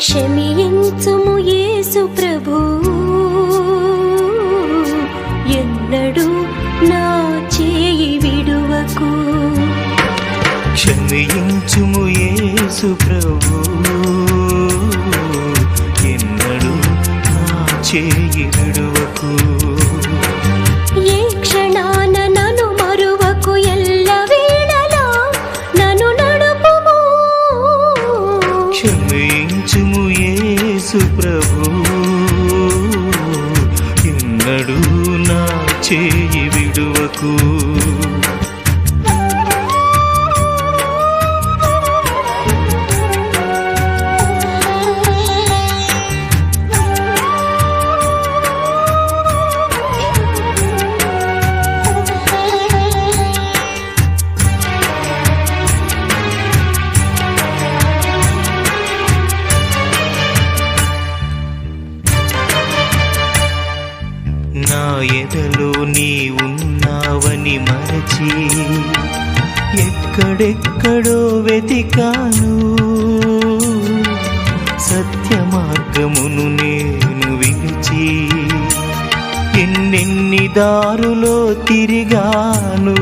క్షమించుము యేసు ప్రభు. ఎన్నడూ నా చేయి విడువకు. క్షమించుము యేసు ప్రభు. ఎన్నడు నా చేయి విడువకు. ఏ క్షణాన నన్ను మరువకు ఎల్ల వేళలా నన్ను నడుపుము. యేసు ప్రభు ఎన్నడు నా చేయి విడువకు. ఎక్కడెక్కడో వెతికాను. సత్య మార్గమును నేను విడిచి ఎన్నెన్ని దారులో తిరిగాను.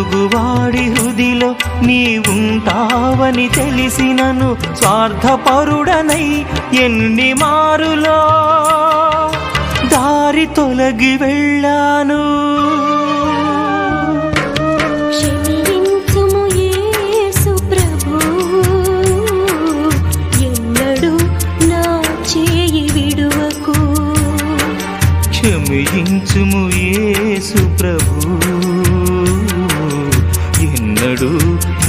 పొరుగువాడి హృదిలో నీ ఉంటావని తెలిసినను స్వార్థపరుడనై ఎన్ని మారులో దారి తొలగి వెళ్ళాను. క్షమించుము యేసు ప్రభు.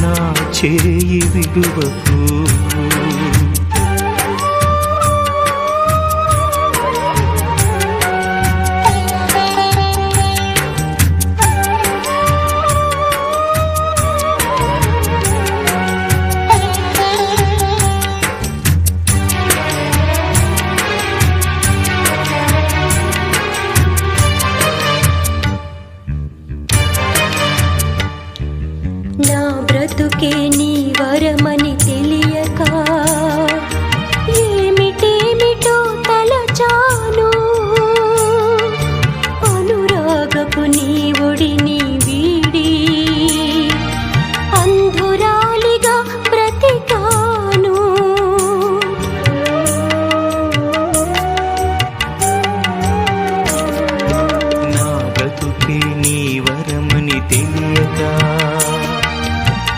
నా చేయి విడువకు.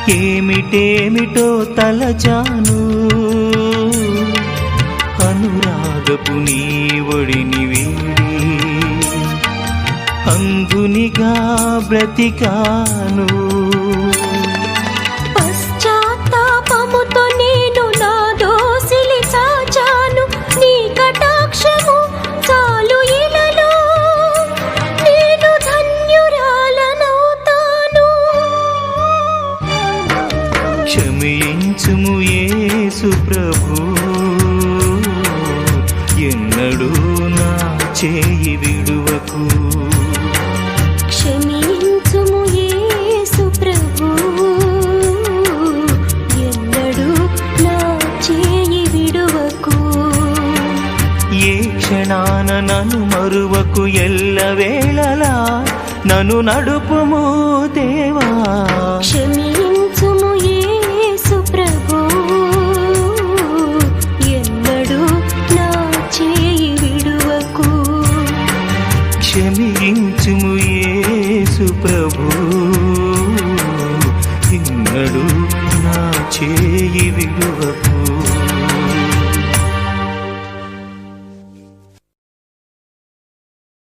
ఏమిటేమిటో తలచాను. అనురాగపు నీ ఒడిని వీడి అంగునిగా బ్రతికాను. మరువకు ఎల్లవేళలా నన్ను నడుపుము దేవా. క్షమించుము యేసు ప్రభు. ఎన్నడూ నా చేయి విడువకు. క్షమించుము యేసు ప్రభు. ఎన్నడూ నా చేయి విడువకు.